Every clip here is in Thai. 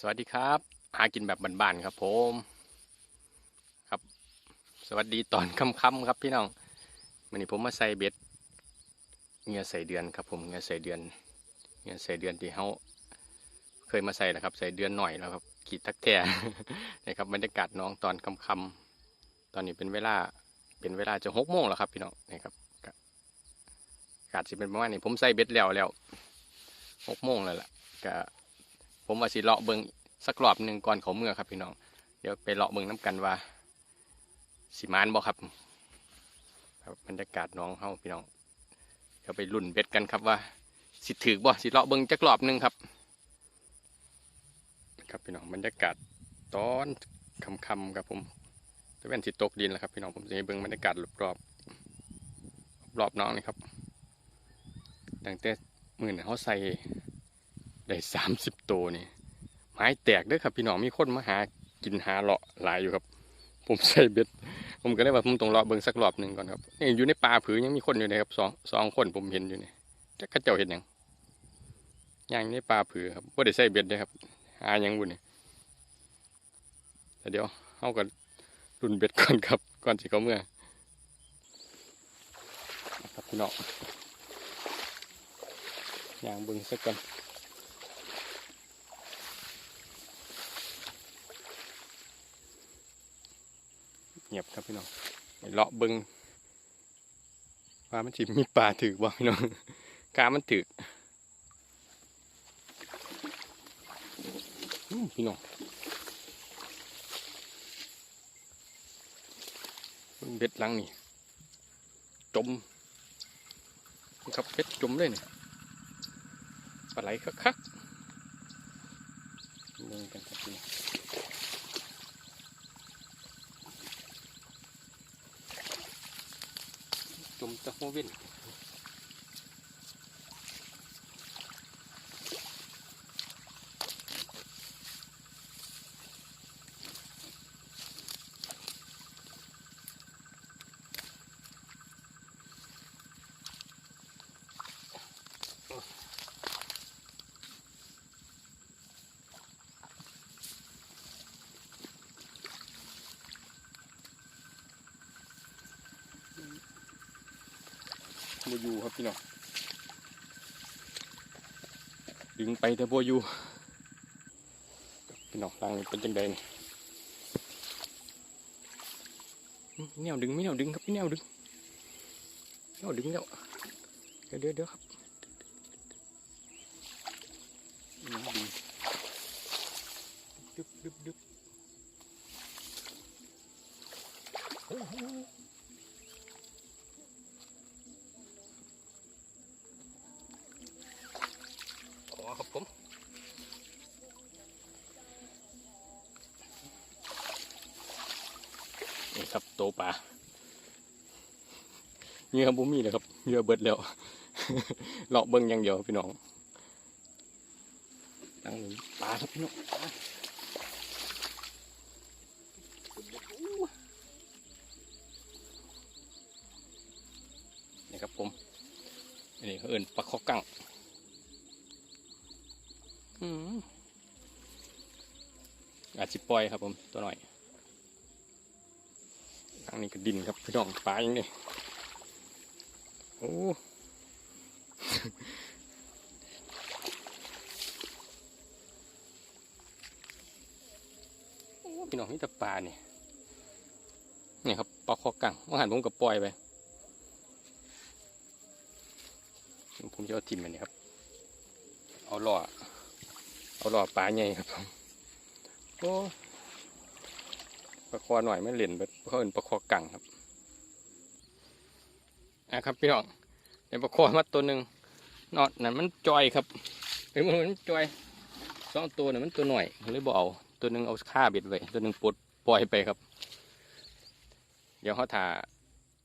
สวัสดีครับ หากินแบบบ้านๆครับผมครับ สวัสดีตอนค่ำๆครับพี่น้องวันนี้ผมมาใส่เบ็ดเงียใส่เดือนครับผมเงียใส่เดือนเงียใส่เดือนที่เขาเคยมาใส่นะครับ ใส่เดือนหน่อยแล้วครับขีดทักแท่นะครับบรรยากาศน้องตอนค่ำๆตอนนี้เป็นเวลาเป็นเวลาจะหกโมงแล้วครับพี่น้องนะครับก็อากาศจะเป็นประมาณนี้ผมใส่เบ็ดแล้วแล้วหกโมงแล้วล่ะก็ ผมว่าสิเลาะเบิงสักรอบหนึ่งก่อนเขาเมื่อครับพี่น้อง เดี๋ยวไปเลาะเบิงน้ำกันว่า สิมานบ่ครับครับบรรยากาศน้องเฮาพี่น้องเดี๋ยวไปรุ่นเบ็ดกันครับว่า สิถือบ่สิเลาะเบิงจักรอบหนึ่งครับ ครับพี่น้องบรรยากาศตอนค่ำครับผมจะเป็นสิตกดินแล้วครับพี่น้องผมจะให้เบิงบรรยากาศรอบๆรอบน้องนี่ครับตั้งแต่มือเนี่ยเขาใส่ ได้สามสิบตัวนี่ไม้แตกเด้อครับพี่น้องมีคนมาหากินหาเลาะหลายอยู่ครับ ผมใส่เบ็ด ผมก็เลยว่าผมต้องเลาะเบิ่งสักรอบหนึ่งก่อนครับนี่อยู่ในป่าผือยังมีคนอยู่เลยครับสองสองคนผมเห็นอยู่นี่จะกระเจ้าเห็นยังย่างในป่าผือครับว่าได้ใส่เบ็ดเลยครับหายังบุญนี่แต่เดี๋ยวเอากันรุ่นเบ็ดก่อนครับก่อนสิเขาเมื่อครับพี่น้องย่างบิ่งสักก่อน เงียบครับพี่น้องเลาะเบิ้งว่ามันสิมีปลาถือบ่พี่น้องกามันถือพี่น้องเบ็ดลังนี่จมครับเบ็ดจมเลยนี่ปลาไหลคักๆเบิ่งกันครับพี่น้อง จมจะโมวิน อยู่ครับพี่น้องดึงไปแต่โบอยู่พี่น้องรังเป็นจังใดนี่แนวดึงไม่แนวดึงครับพี่แนวดึงแนวดึงแล้วเดี๋ยวเดี๋ยวครับดึงดึบดึบดึบโอ้โห ขอครับผมนี่ครับ โตปลาเหงื่อบุมีเลยครับเหงื่อเบิดแล้วเลาะเบิ้งอย่างเดียวพี่น้องตั้งนี้ปลาครับพี่น้องปลานี่ครับผมอันนี้เขาเอิ้นปลาข้อกั้งอืมอาจจะปล่อยครับผมตัวหน่อยทางนี้ก็ดินครับพี่น้องปลาอย่างนี้โอ้โอ้พี่น้องนี่แต่ปลาเนี่ยนี่ครับปลาคอกังว่าหันผมก็ปล่อยไปผมจะเอาทิมมันนี่ครับ เอาล่อเอาหลอดปลาใหญ่ครับผมโอ้ ปลาคอหน่อยไม่เหรียญเบิดเขาเอินปลาคอกังครับอะครับพี่น้องเดี๋ยวปลาคอมาตัวหนึ่งนอดนั่นมันจอยครับเอ้ยมันจอยสองตัวน่ะมันตัวหน่อยเลยบอกเอาตัวหนึ่งเอาค่าเบ็ดไว้ตัวหนึ่งปลดปล่อยไปครับ เดี๋ยวเขาถ่า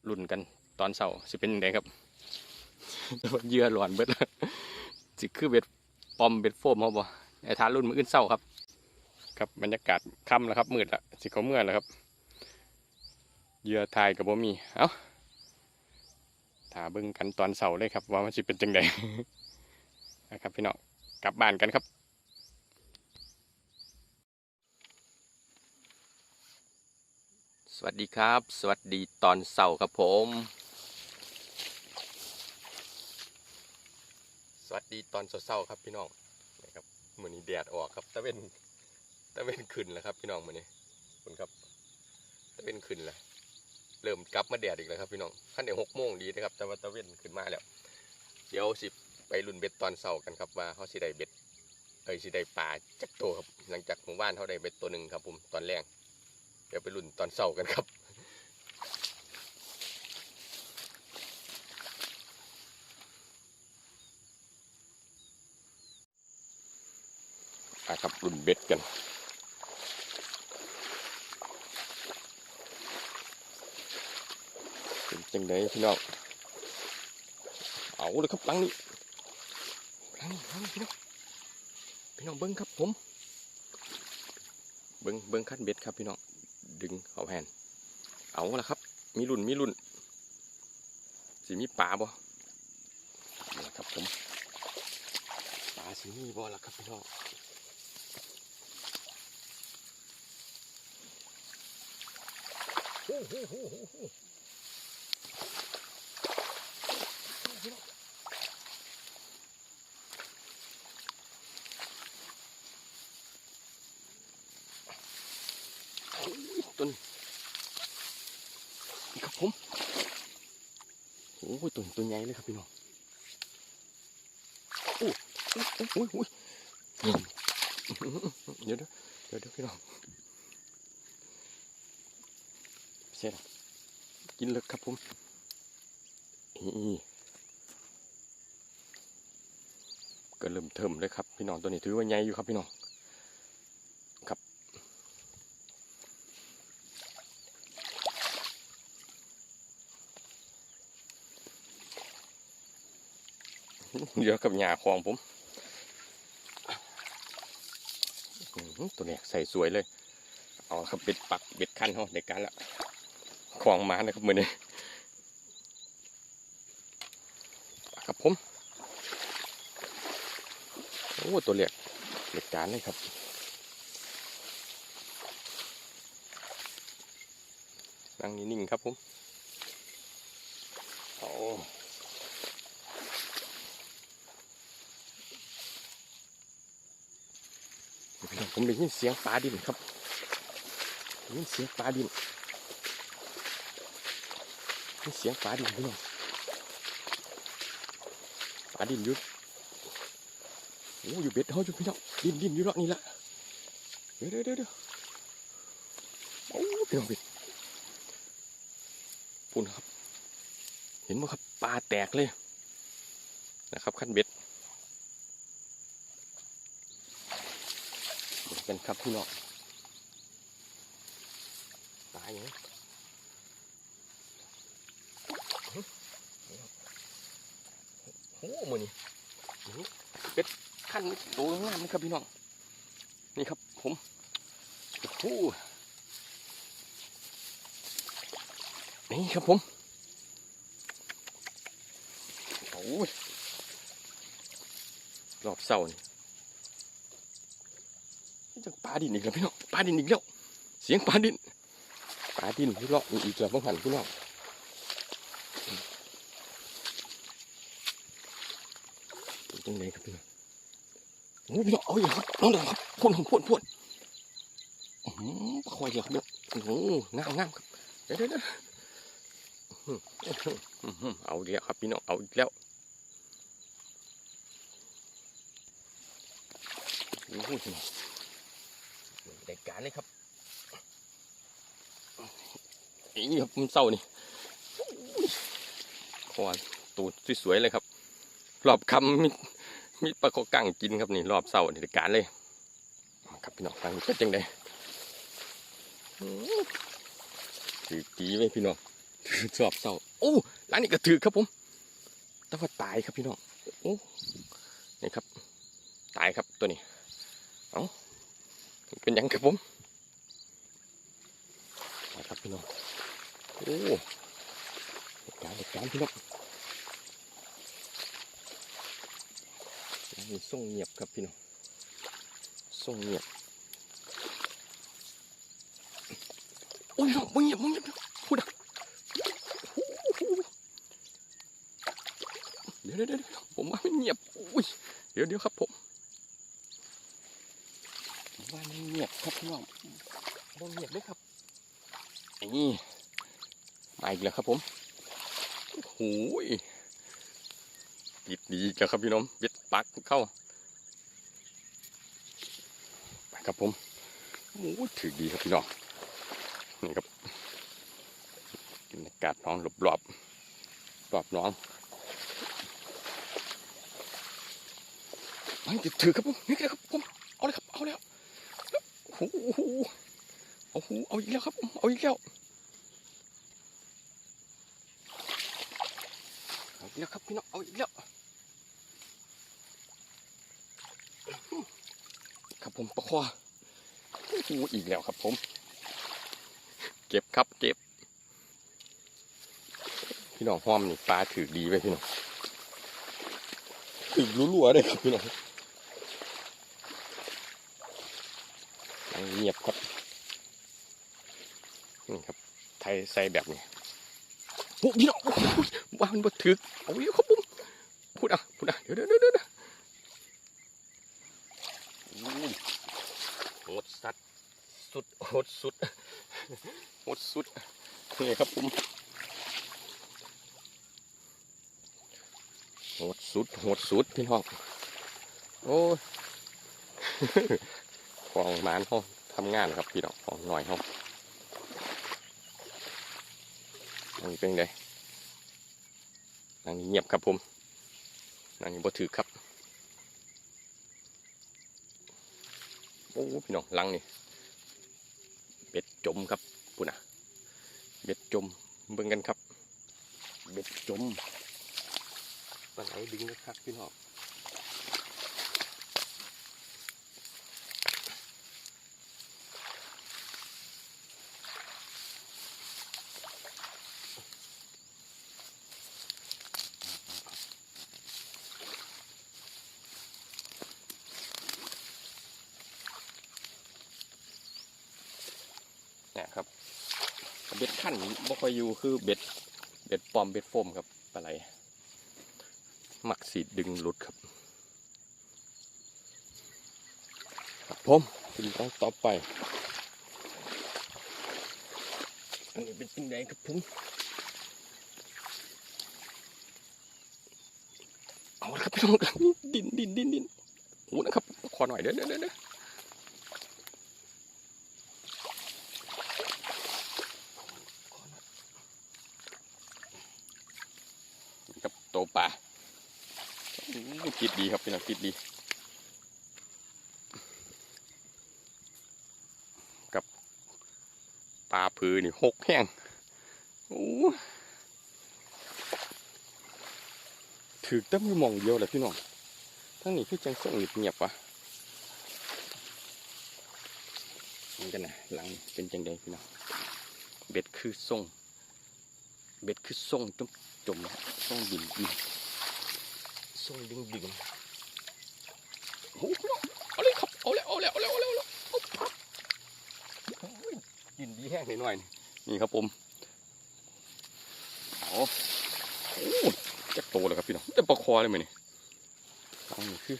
รุ่นกันตอนเสาร์สิเป็นยังไงครับเหยื่อหลอนเบิดสิคือเบ็ดปอมเบ็ดโฟมเขาบ่ไอ้ทารุ่นมืออื่นเศร้าครับ ครับบรรยากาศค่ำแล้วครับมืดละสิเขาเมื่อแล้วครับเยื่อทายกับบ่มีเอ้าถาบิ่งกันตอนเสาร์เลยครับ ว่ามันจะเป็นจังไดนะครับพี่น้องกลับบ้านกันครับสวัสดีครับ สวัสดีตอนเสาร์ครับผม สวัสดีตอนเสาร์ครับพี่น้องนะครับมือนี้แดดออกครับถ้าเป็น ตะเวนขึ้นแล้วครับ พี่น้องมือนี้คุณครับตะเวนขึ้นแล้วเริ่มกลับมาแดดอีกแล้วครับพี่น้องขั้นเดี๋ยวหกโมงดีนะครับแต่ว่าตะเวนขึ้นมาแล้ว เดี๋ยวสิไปรุ่นเบ็ดตอนเสาร์กันครับว่าเขาสิได้เบ็ดเอ้ยสิได้ปลาจักตัวครับหลังจากหมู่บ้านเขาได้เบ็ดตัวหนึ่งครับผมตอนแรกเดี๋ยวไปรุ่นตอนเสาร์กันครับอาครับรุ่นเบ็ดกัน เป็น จังไดพี่น้องเอาเลยครับหลังนี้หลังนี้หลังนี้พี่น้องพี่น้องเบิ้งครับผม เบิ้งเบิ้งขั้นเบ็ดครับพี่น้องดึงเอาแผ่นเอาละครับ มีรุ่นมีรุ่นสิมีปลาบ่นี่ละครับผมปลาสิมีบ่ละครับพี่น้องต้นนี่ครับผม โอ้ยตัวตัวใหญ่เลยครับพี่น้องโอ้ยโอ้ยโอ้ยโอ้ยเดี๋ยวเดี๋ยวเดี๋ยวเดี๋ยวพี่น้องเสร็จแล้วกินเลยครับผมนี่ก็เริ่มเทิมเลยครับพี่น้องตัวนี้ถือว่าใหญ่อยู่ครับพี่น้อง เยอะกับหญ้าของผมตัวเนี้ใส่สวยเลย เอาครับเบ็ดปักเบ็ดคันเขาในการละของมานะครับมือนี้ปลาครับผมโอ้ตัวเล็กเล็กการเลยครับนั่งนิ่งๆครับผมโอ้ พี่น้อง ผมได้ยินเสียงปลาดินครับได้ยินเสียงปลาดินได้ยินเสียงปลาดินพี่น้องปลาดินอยุดโอ้อยู่เบ็ดเขาอยู่พี่น้องดินดินอยู่รอบนี้ละเดี๋ยวเดี๋ยวเดี๋ยวเดี๋ยวโอ้พี่น้องเบ็ดปุ่นครับ เห็นไหมครับปลาแตกเลยนะครับขั้นเบ็ด เป็นครับพี่น้องตายอย่างนี้โอ้โหมือนี่นี่เป็ดขั้นตัวงามนะครับพี่น้อง นี่ครับผมโอ้โหนี่ครับผมโอ้ยรอบเสานี่ จังปลาดินอีกแล้วพี่น้องปลาดินอีกแล้วเสียงปลาดินปลาดินพี่น้องอีกแล้วบางหันพี่น้องเป็นจังไงครับพี่น้องโอ้พี่น้องเอาอย่างครับน้องเดี๋ยวครับพ่นพ่นพ่นพ่นอื้อหือปลาคอยเดียวครับเนี่ยโอ้โหงามงามครับเดี๋ยวเดี๋ยวเดี๋ยวอื้อหืออื้อหือเอาเดียวครับพี่น้องเอาอีกแล้วโอ้โห พี่น้องรายการเลยครับนี่ครับมันเศร้านี่ขวานตูดสวยๆเลยครับ รอบคำมีมีปลาโคกังกินครับนี่รอบเศร้านี่รายการเลยครับพี่น้องฟังเป็นจังไดถือกีไว้พี่น้องถือรอบเศร้าโอ้ร้านนี้ก็ถือครับผมแต่ว่าตายครับพี่น้องโอ้นี่ครับ ตายครับตัวนี้ เอ้า เป็นหยังครับผมมาครับพี่น้องโอ้เหตุการณ์เหตุการณ์พี่น้องนี่ส่งเงียบครับพี่น้องส่งเงียบโอ้ยน้องมึงเงียบมึงเงียบพูดอะโอ้โหเดี๋ยวเดี๋ยวเดี๋ยวผมว่ามันเงียบอุ้ยเดี๋ยวเดี๋ยวครับผมผม ว่ามันเงียบครับพี่น้องบ่เงียบเลยครับนี่มาอีกแล้วครับผมโอ้โหปิดดีอีกแล้วครับพี่น้องปิดปักเข้าไปครับผมโอ้โหถือดีครับพี่น้องนี่ครับบรรยากาศน้องรอบรอบรอบน้องมันจะถือครับผมนี่เลยครับผม โอ้โหโอ้โหเอาอีกแล้วครับ เอาอีกแล้วเอาอีกแล้วครับพี่น้องเอาอีกแล้วครับผมประคอโอ้โหอีกแล้วครับผม เก็บครับเก็บ พี่น้องห้อมนี่ปลาถือดีไปพี่น้องถือรัวๆเลยครับพี่น้อง งเงียบครับนี่ครับ ไทยใส่แบบนี้โอ้พี่น้องโอ้ยว่ามันบ่ถือเอาอยู่ครับผมพูดอะพูดอะเดี๋ยวเดี๋ยวเดี๋ยวโอ้ยโหดสัตว์สุดโหดสุดหดสุดนี่ครับผมโหดสุดโหดสุดพี่น้องโอ้ยของหมานเขา ทำงานครับพี่น้องของหน่อยเขานั่งเป็นไงนั่งเงียบครับผมนั่งบ่ถือครับโอ้พี่น้องลังนี่เป็ดจมครับปุ่นอะเบ็ดจมเบิ่งกันครับ เบ็ดจมปลาไหลดึงนะครับพี่น้อง บ็ดขั้นบ่ค่อยอยู่คือเบ็ดเบ็ดปอมเบ็ดโฟมครับปลาไหลหมักสีดึงหลุดครับ ครับผมถึงต้องต่อไปอันนี้เป็นยังไงครับผมเอาละครับพี่น้องครับดินดินดินดินโอ้นะครับขอหน่อยเด้อเด้อเด้อเด้อ ครับโตปลาอู้ ติดดีครับพี่น้องติดดี กับปลาผือนี่หกแห้งโอ้ถือตั้มือมองเดียวเลยพี่น้องทั้งนี้คือจังส่งเงียบๆวะนี่กันนะหลังเป็นจังใดพี่น้องเบ็ดคือส่งเบ็ดคือส่งจมจมส่งดินดิน ส่งดึงดึงโอ้โหเอาเลยครับ เอาแล้วเอาแล้วเอาแล้วเอาแล้วเอาแล้วโอ้ยดินดีแห้งหน่อยนี่นี่ครับผมเอาโอ้จะโตแล้วครับพี่น้องจะประคอเลยมั้ยนี่เอานี่คือ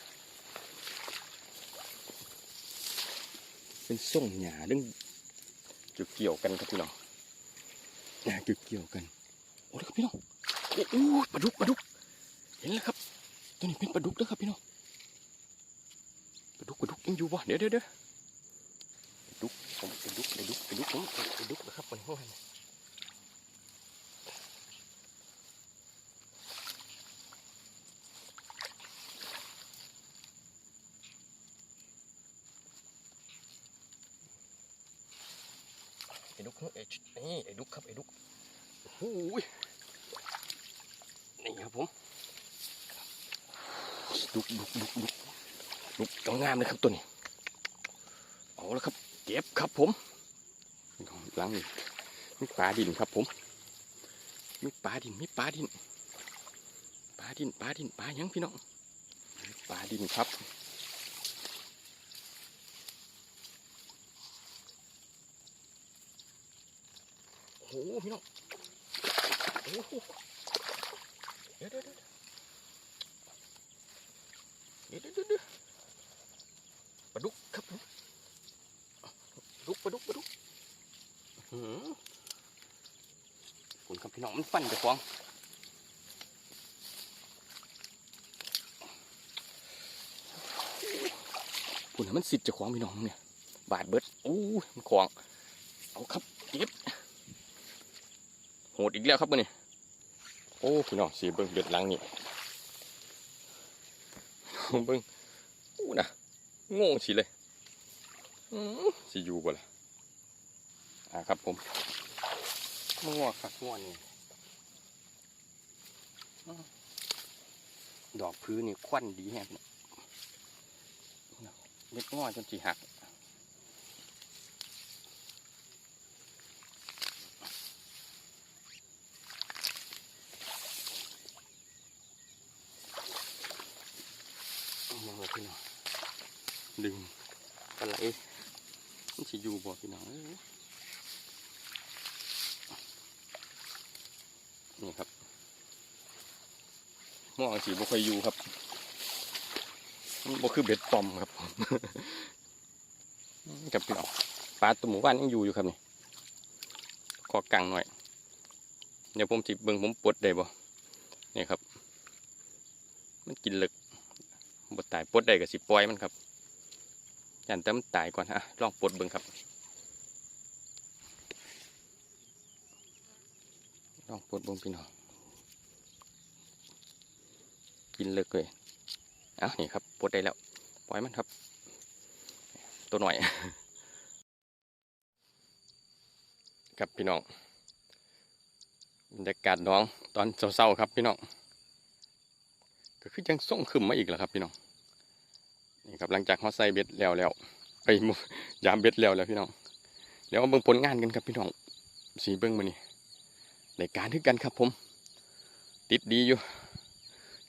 เป็นส่งหญ้าดึงจุดเกี่ยวกันครับพี่น้องหญ้าจุดเกี่ยวกัน โอ้ยครับพี่น้องโอ้โหปลาดุกปลาดุกเห็นแล้วครับ ตัวนี้เป็นปลาดุกเด้อครับพี่น้องปลาดุกปลาดุกยังอยู่วะเดี๋ยวเดี๋ยวเดี๋ยวปลาดุกผมปลาดุกปลาดุกปลาดุกผมปลาดุกนะครับมันห้องนไอ้ดุกเอ้ยนี่ไอ้ดุกครับไอ้ดุกโอ้ยนี่ครับผม ดุกดุกดุกดุกดุกจงงามเลยครับตัวนี้เอาแล้วครับเก็บครับผมหลังนี่มีปลาดินครับผมมีปลาดินมีปลาดินปลาดินปลาดินปลาหยังพี่น้องปลาดินครับหพี่น้องโอ้โหเดี๋ยวเดี๋ยว ดี๋ยวเดี๋ยวเดี๋ยปลาดุกครับปลาดุกปลาดุกปลาดุกหือคุณครับพี่น้องมันฟันจะควงคุณมันสิทธิ์จะควงพี่น้องเนี่ย บาดเบิดอู้มันควงเอาครับเก็บโหดอีกแล้วครับมื่อนี้โอ้พี่น้องสีเบิ้งเบ็ดหลังนี่ เบิ้งอู้นะโง่สิเลยสิอยู่บ่ล่ะอ่าครับผมมั่วครับมั่วนี่ดอกพื้นนี่ควันดีแฮะพี่น้องเม็ดงอจนสีหัก เอามาเลยพี่น้อง ดึงปลาไหลมันจะอยู่บ่พี่น้องเนี่ครับหม้อสีบ่ค่อยอยู่ครับมันบ่คือเบ็ดปลอมครับกับพี่น้องปลาตัวหมูบ้านยังอยู่อยู่ครับนี่ขอกังหน่อยเดี๋ยวผมจิเบิ่งผมปลดได้บ่นี่ครับ มันกินเหลึกบดตายปลดได้ก็สิปล่อยมันครับ ยันแต่มันตายก่อนฮะลองปลดเบิ่งครับลองปลดเบิ่งพี่น้องกินเลิกเลยอะนี่ครับปลดได้แล้วปล่อยมันครับ ตัวหน่อยครับพี่น้องบรรยากาศน้องตอนเศร้าๆครับพี่น้องก็คือยังส่งขึ้นมาอีกแล้วครับพี่น้อง นี่ครับหลังจากเขาใส่เบ็ดแล้วแล้วไปมู่ยามเบ็ดแล้วแล้วพี่น้องเดี๋ยวมาเบิ่งผลงานกันครับพี่น้องสีเบิ่งมานี่ในการทึกกันครับผม ติดดีอยู่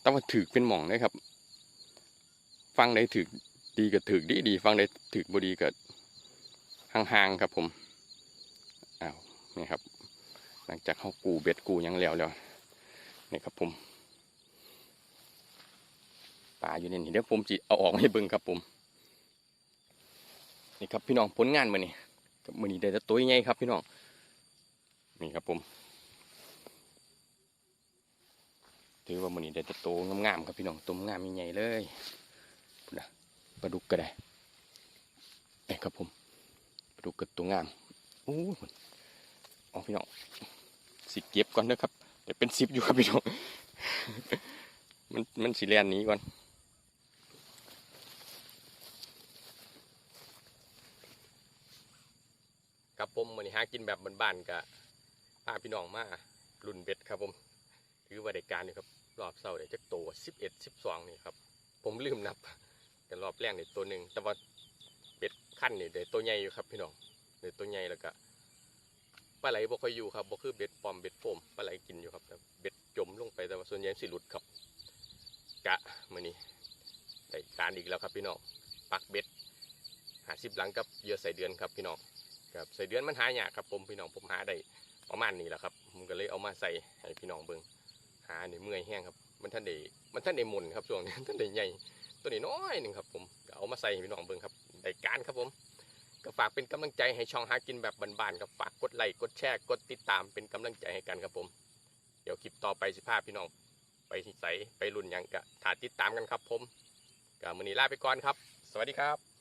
แต่ว่าถือเป็นหม่องเลยครับ ฟังได้ถือดีก็ถือดีดีฟังได้ถือบดีก็ห่างๆครับผมอ้าวนี่ครับ หลังจากเขากูเบ็ดกูยังแล้วแล้วนี่ครับผม ปลาอยู่นนี้เดี๋ยวผมจะเอาออกให้เบิ่งครับผมนี่ครับพี่น้องผลงานมือนี้กับมือนี้ได้แต่ตัวใหญ่ครับพี่น้องนี่ครับผมถือว่ามือนี้ได้แต่โตวงามๆครับพี่น้องตัวงามใหญ่เลยนะปลาดุกก็ได้เอ้ยครับผมปลาดุกก็ตัวงามโอ้ยเอพี่น้องสิเก็บก่อนนะครับเดี๋ยวเป็นซิปอยู่ครับพี่น้องมันมันสีแลนนี้ก่อน ครับผมมือนี้หากินแบบบ้านๆกับพาพี่น้องมารุ่นเบ็ดครับผม ถือว่าได้การอยู่ครับ รอบเสาร์ได้จักโตสิบเอ็ดสิบสองนี่ครับ ผมลืมนับกันรอบแรกนี่ตัวหนึ่งแต่ว่าเบ็ดขั้นนี่ได้ตัวใหญ่อยู่ครับพี่น้องได้ตัวใหญ่แล้วก็ปลาไหลบ่ค่อยอยู่ครับบ่คือเบ็ดปลอมเบ็ดโฟมปลาไหลกินอยู่ครับแต่เบ็ดจมลงไปแต่ว่าส่วนใหญ่สิหลุดครับกะมือนี้ได้การอีกแล้วครับพี่น้องปักเบ็ดหาสิบหลังกับเยื่อใส่เดือนครับพี่น้อง ครับใส่เดือนมันหายากครับผมพี่น้องผมหาได้ประมาณนี้แหละครับผมก็เลยเอามาใส่ให้พี่น้องเบิ่งหาในเมื่อยแห้งครับ มันท่านได้มันท่านได้หมุนครับช่วงนี้ท่านได้ใหญ่ตัวนี้น้อยหนึ่งครับผมก็เอามาใส่ให้พี่น้องเบิ่งครับได้การครับผมก็ฝากเป็นกำลังใจให้ช่องหากินแบบบานๆครับฝากกดไลค์กดแชร์กดติดตามเป็นกำลังใจให้กันครับผม เดี๋ยวคลิปต่อไปสิพาพี่น้อง ไปใส่ไปรุ่นยังกะถ้าติดตามกันครับผมก็มือนี้ลาไปก่อนครับ สวัสดีครับ